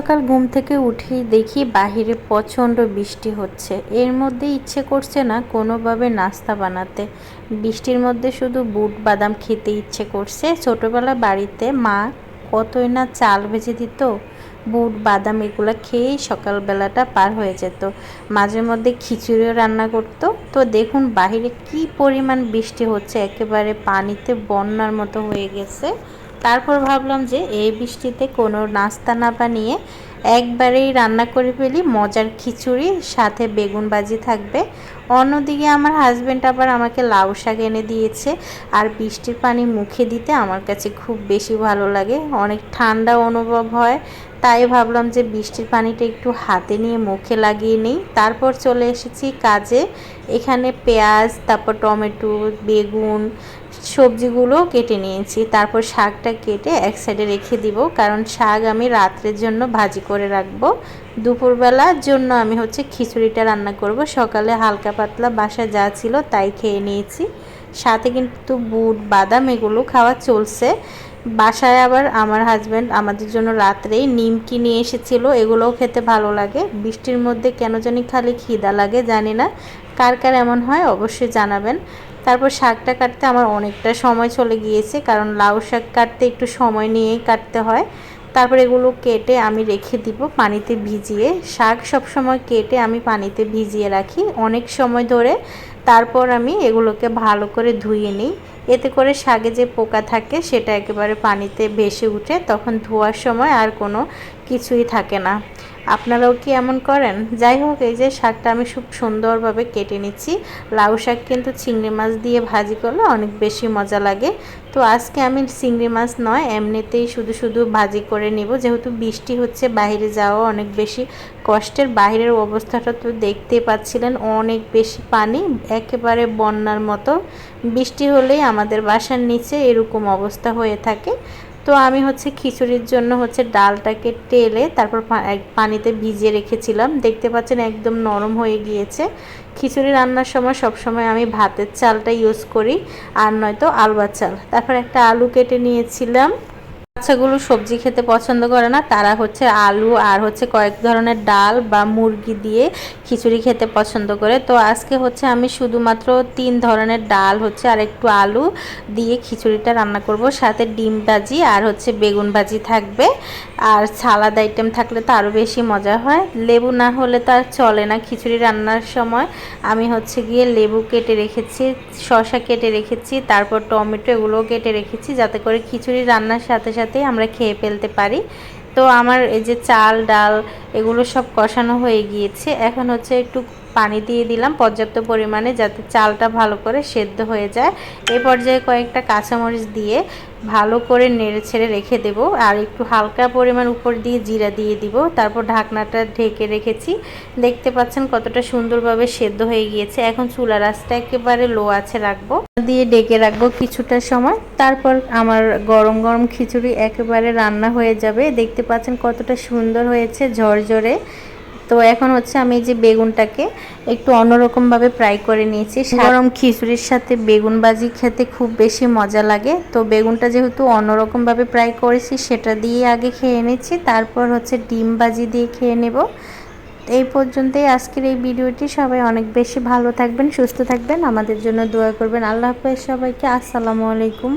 সকাল ঘুম থেকে উঠেই দেখি বাহিরে প্রচণ্ড বৃষ্টি হচ্ছে। এর মধ্যে ইচ্ছে করছে না কোনোভাবে নাস্তা বানাতে। বৃষ্টির মধ্যে শুধু বুট বাদাম খেতে ইচ্ছে করছে। ছোটোবেলা বাড়িতে মা কতই না চাল ভেজে দিত, বুট, বাদাম এগুলো খেয়েই সকালবেলাটা পার হয়ে যেত। মাঝে মধ্যে খিচুড়িও রান্না করত। তো দেখুন বাহিরে কি পরিমাণ বৃষ্টি হচ্ছে, একেবারে পানিতে বন্যার মতো হয়ে গেছে। তারপর ভাবলাম যে এই বৃষ্টিতে কোনো নাস্তা না বানিয়ে একবারেই রান্না করে ফেলি। মজার খিচুড়ি, সাথে বেগুন বাজি থাকবে। অন্যদিকে আমার হাজব্যান্ড আবার আমাকে লাউ শাক এনে দিয়েছে। আর বৃষ্টির পানি মুখে দিতে আমার কাছে খুব বেশি ভালো লাগে। অনেক ঠান্ডা অনুভব হয়। তাই ভাবলাম যে বৃষ্টির পানিটা একটু হাতে নিয়ে মুখে লাগিয়ে নিই। তারপর চলে এসেছি কাজে। এখানে পেঁয়াজ, তারপর টমেটো, বেগুন, সবজিগুলো কেটে নিয়েছি। তারপর শাকটা কেটে এক সাইডে রেখে দিব, কারণ শাক আমি রাত্রের জন্য ভাজি করে রাখব। দুপুরবেলার জন্য আমি হচ্ছে খিচুড়িটা রান্না করব। সকালে হালকা পাতলা বাসা যা ছিল তাই খেয়ে নিয়েছি। সাথে কিন্তু বুট, বাদাম এগুলো খাওয়া চলছে। বাসায় আবার আমার হাজব্যান্ড আমাদের জন্য রাত্রেই নিমকি নিয়ে এসেছিল, এগুলোও খেতে ভালো লাগে। বৃষ্টির মধ্যে কেন জানি খালি খিদা লাগে, জানি না। কার কার এমন হয় অবশ্যই জানাবেন। তারপর শাকটা কাটতে আমার অনেকটা সময় চলে গিয়েছে, কারণ লাউ শাক কাটতে একটু সময় নিয়েই কাটতে হয়। তারপর এগুলো কেটে আমি রেখে দিব পানিতে ভিজিয়ে। শাক সব সময় কেটে আমি পানিতে ভিজিয়ে রাখি অনেক সময় ধরে। তারপর আমি এগুলোকে ভালো করে ধুয়ে নিই। এতে করে শাকে যে পোকা থাকে সেটা একেবারে পানিতে ভেসে উঠে, তখন ধোয়ার সময় আর কোনো কিছুই থাকে না। আপনারাও কি এমন করেন? যাই হোক, এই যে শাকটা আমি খুব সুন্দরভাবে কেটে নিচ্ছি। লাউ শাক কিন্তু চিংড়ি মাছ দিয়ে ভাজি করলে অনেক বেশি মজা লাগে। তো আজকে আমি চিংড়ি মাছ নয়, এমনিতেই শুধু শুধু ভাজি করে নেব। যেহেতু বৃষ্টি হচ্ছে, বাইরে যাওয়া অনেক বেশি কষ্টের। বাইরের অবস্থাটা তো দেখতে পাচ্ছিলেন, অনেক বেশি পানি, একেবারে বন্যার মতো। বৃষ্টি হলেই আমাদের বাসার নিচে এরকম অবস্থা হয়ে থাকে। তো আমি হচ্ছে খিচুড়ির জন্য হচ্ছে ডালটাকে টেলে তারপর পানিতে ভিজিয়ে রেখেছিলাম। দেখতে পাচ্ছেন একদম নরম হয়ে গিয়েছে। খিচুড়ি রান্নার সময় সবসময় আমি ভাতের চালটা ইউজ করি, আর নয়তো আলবা চাল। তারপর একটা আলু কেটে নিয়েছিলাম। বাচ্চাগুলো সবজি খেতে পছন্দ করে না, তারা হচ্ছে আলু আর হচ্ছে কয়েক ধরনের ডাল বা মুরগি দিয়ে খিচুড়ি খেতে পছন্দ করে। তো আজকে হচ্ছে আমি শুধুমাত্র তিন ধরনের ডাল হচ্ছে আর একটু আলু দিয়ে খিচুড়িটা রান্না করব। সাথে ডিম ভাজি আর হচ্ছে বেগুন ভাজি থাকবে। আর সালাদ আইটেম থাকলে তো আরও বেশি মজা হয়। লেবু না হলে তো আর চলে না খিচুড়ি রান্নার সময়। আমি হচ্ছে গিয়ে লেবু কেটে রেখেছি শশা কেটে রেখেছি, তারপর টমেটো এগুলোও কেটে রেখেছি, যাতে করে খিচুড়ি রান্নার সাথে সাথে সাথে আমরা খেয়ে ফেলতে পারি। তো আমার এই যে চাল, ডাল, এগুলো সব কষানো হয়ে গিয়েছে। এখন হচ্ছে একটু পানি দিয়ে দিলাম, পর্যাপ্ত পরিমাণে যাতে চালটা ভালো করে সেদ্ধ হয়ে যায়। এই পর্যায়ে কয়েকটা কাঁচামরিচ দিয়ে ভালো করে নেড়ে ছেড়ে রেখে দেব আর একটু হালকা পরিমাণ উপর দিয়ে জিরা দিয়ে দিব। তারপর ঢাকনাটা ঢেকে রেখেছি। দেখতে পাচ্ছেন কতটা সুন্দরভাবে সেদ্ধ হয়ে গিয়েছে। এখন চুলা রাসটা একেবারে লো আছে রাখব। দিয়ে ডেকে রাখব কিছুটা সময়। তারপর আমার গরম গরম খিচুড়ি একেবারে রান্না হয়ে যাবে। দেখতে পাচ্ছেন কতটা সুন্দর হয়েছে ঝরঝরে। তো এখন হচ্ছে আমি যে বেগুনটাকে একটু অন্যরকমভাবে ফ্রাই করে নিয়েছি। গরম খিচুড়ির সাথে বেগুন ভাজি খেতে খুব বেশি মজা লাগে। তো বেগুনটা যেহেতু অন্যরকমভাবে ফ্রাই করেছি সেটা দিয়ে আগে খেয়ে নিচ্ছি তারপর হচ্ছে ডিম ভাজি দিয়ে খেয়ে নেব। এই পর্যন্তই আজকের এই ভিডিওটি। সবাই অনেক বেশি ভালো থাকবেন সুস্থ থাকবেন। আমাদের জন্য দোয়া করবেন। আল্লাহ হাফেজ সবাইকে। আসসালামু আলাইকুম।